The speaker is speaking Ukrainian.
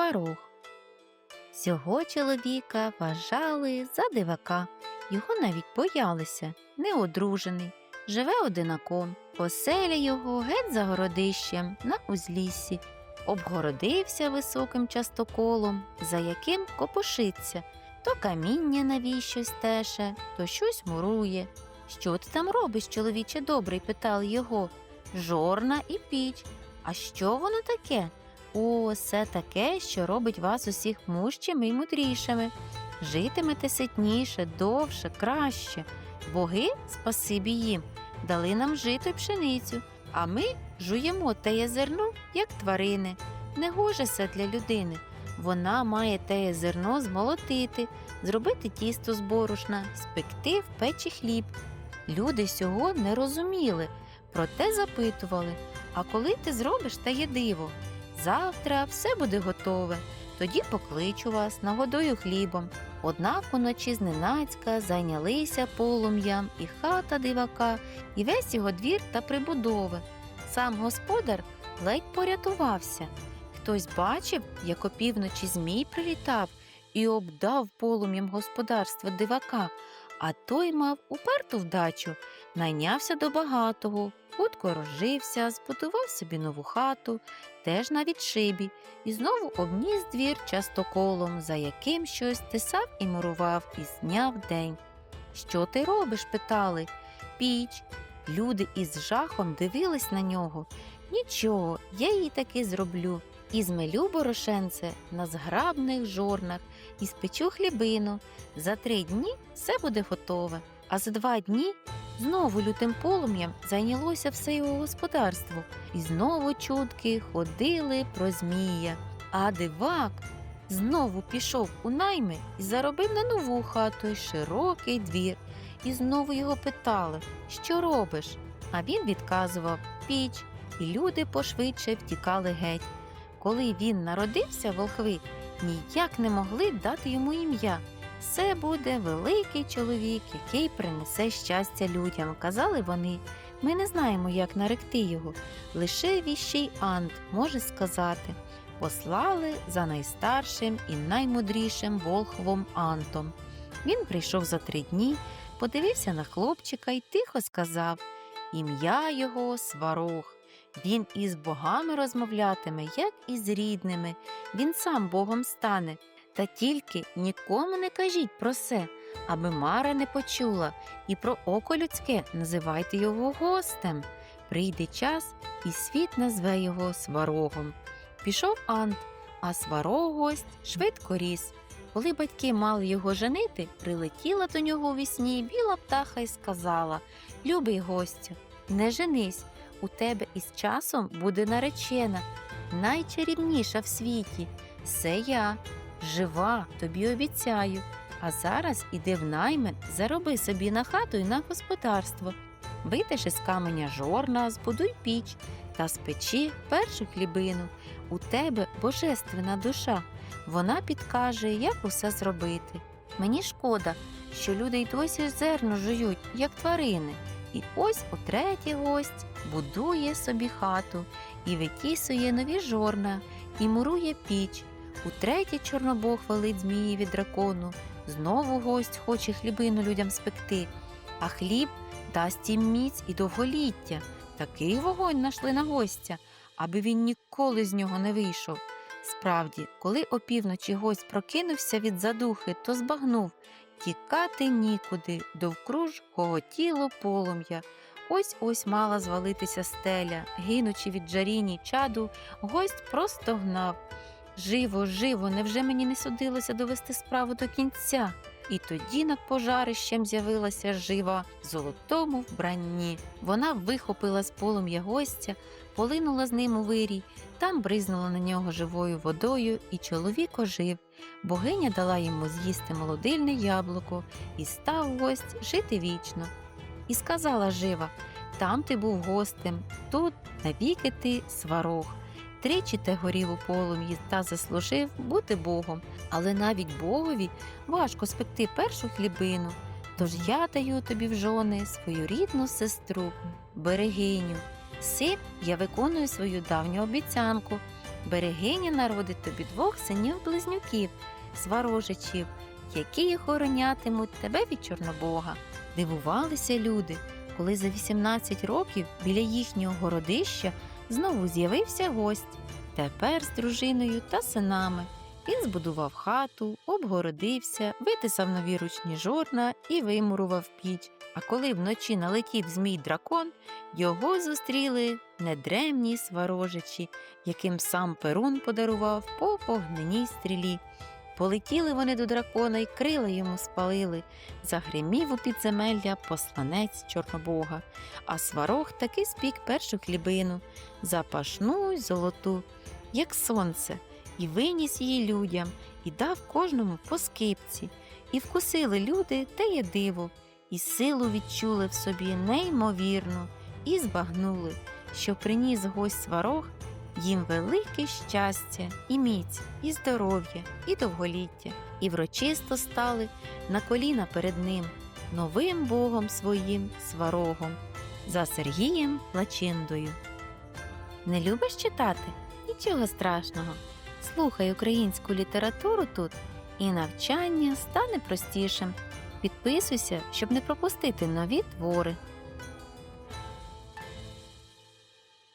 сварог. Цього чоловіка вважали за дивака, його навіть боялися, неодружений, живе одинаком, оселя його геть за городищем на узліссі, обгородився високим частоколом, за яким копошиться, то каміння навіщось теше, то щось мурує. Що ти там робиш, чоловіче добрий? питали його. Жорна і піч. А що воно таке? Це таке, що робить вас усіх мужчими і мудрішими. Житимете ситніше, довше, краще. Боги, спасибі їм, дали нам жито й пшеницю, а ми жуємо теє зерно, як тварини. Не гоже це для людини. Вона має теє зерно змолотити, зробити тісто з борошна, спекти в печі хліб. Люди сього не розуміли, проте запитували а коли ти зробиш теє диво? Завтра все буде готове. Тоді покличу вас, нагодую хлібом. Однак уночі зненацька зайнялися полум'ям і хата дивака, і весь його двір та прибудови. Сам господар ледь порятувався. Хтось бачив, як опівночі змій прилітав і обдав полум'ям господарство дивака, а той мав уперту вдачу, найнявся до багатого, хутко розжився, збудував собі нову хату, теж на відшибі, і знову обніс двір частоколом, за яким щось тисав і мурував із дня в день. Що ти робиш? питали. Піч. Люди із жахом дивились на нього. Нічого, я її таки зроблю. І змелю борошенце на зграбних жорнах, і спечу хлібину. За три дні все буде готове, а за два дні знову лютим полум'ям зайнялося все його господарство, і знову чутки ходили про змія. А дивак знову пішов у найми і заробив на нову хату й широкий двір. І знову його питали, що робиш? А він відказував піч, і люди пошвидше втікали геть. Коли він народився, волхви ніяк не могли дати йому ім'я. Це буде великий чоловік, який принесе щастя людям, казали вони. Ми не знаємо, як наректи його. Лише віщий Ант може сказати. Послали за найстаршим і наймудрішим волхвом Антом. Він прийшов за три дні, подивився на хлопчика і тихо сказав Ім'я його Сварог. Він із богами розмовлятиме, як із рідними. Він сам Богом стане. Та тільки нікому не кажіть про це, аби Мара не почула, і про око людське називайте його гостем. Прийде час, і світ назве його сварогом. Пішов Ант, а сварог гость швидко ріс. Коли батьки мали його женити, прилетіла до нього у вісні біла птаха і сказала Любий гостю, не женись, у тебе із часом буде наречена, найчарівніша в світі. Це я, жива, тобі обіцяю. А зараз іди в найми, зароби собі на хату і на господарство. Витиш із каменя жорна, збудуй піч та спечи першу хлібину. У тебе божественна душа. Вона підкаже, як усе зробити. Мені шкода, що люди й досі зерно жують, як тварини. І ось утретє гость будує собі хату і витісує нові жорна, і мурує піч. Утретє Чорнобог велить змієві дракону. Знову гость хоче хлібину людям спекти, а хліб дасть їм міць і довголіття. Такий вогонь нашли на гостя, аби він ніколи з нього не вийшов. Справді, коли опівночі гость прокинувся від задухи, то збагнув тікати нікуди, довкруж коготіло полум'я. Ось ось мала звалитися стеля, гинучи від жаріні чаду, гость просто гнав. Живо, живо, невже мені не судилося довести справу до кінця? І тоді над пожарищем з'явилася жива в золотому вбранні. Вона вихопила з полум'я гостя, полинула з ним у вирій, там бризнула на нього живою водою, і чоловік ожив. Богиня дала йому з'їсти молодильне яблуко, і став гость жити вічно. І сказала жива там ти був гостем, тут навіки ти сварог. Тричі те горів у полум'ї та заслужив бути Богом, але навіть Богові важко спекти першу хлібину. Тож я даю тобі в жони свою рідну сестру, берегиню. Сим я виконую свою давню обіцянку. берегиня народить тобі двох синів-близнюків, сварожичів, які охоронятимуть тебе від Чорнобога. Дивувалися люди, коли за 18 років біля їхнього городища знову з'явився гость. Тепер з дружиною та синами. Він збудував хату, обгородився, витисав нові ручні жорна і вимурував піч. А коли вночі налетів змій дракон, його зустріли недремні сварожичі, яким сам Перун подарував по вогненій стрілі. Полетіли вони до дракона й крила йому спалили. Загримів у підземелля посланець Чорнобога, а сварог таки спік першу хлібину, запашну й золоту, як сонце, і виніс її людям, і дав кожному по скипці. І вкусили люди те є диво, і силу відчули в собі неймовірну, і збагнули, що приніс гость сварог їм велике щастя, і міць, і здоров'я, і довголіття, і врочисто стали на коліна перед ним, новим богом своїм сварогом, за Сергієм Лачиндою. Не любиш читати? Нічого страшного. Слухай українську літературу тут, і навчання стане простішим. Підписуйся, щоб не пропустити нові твори.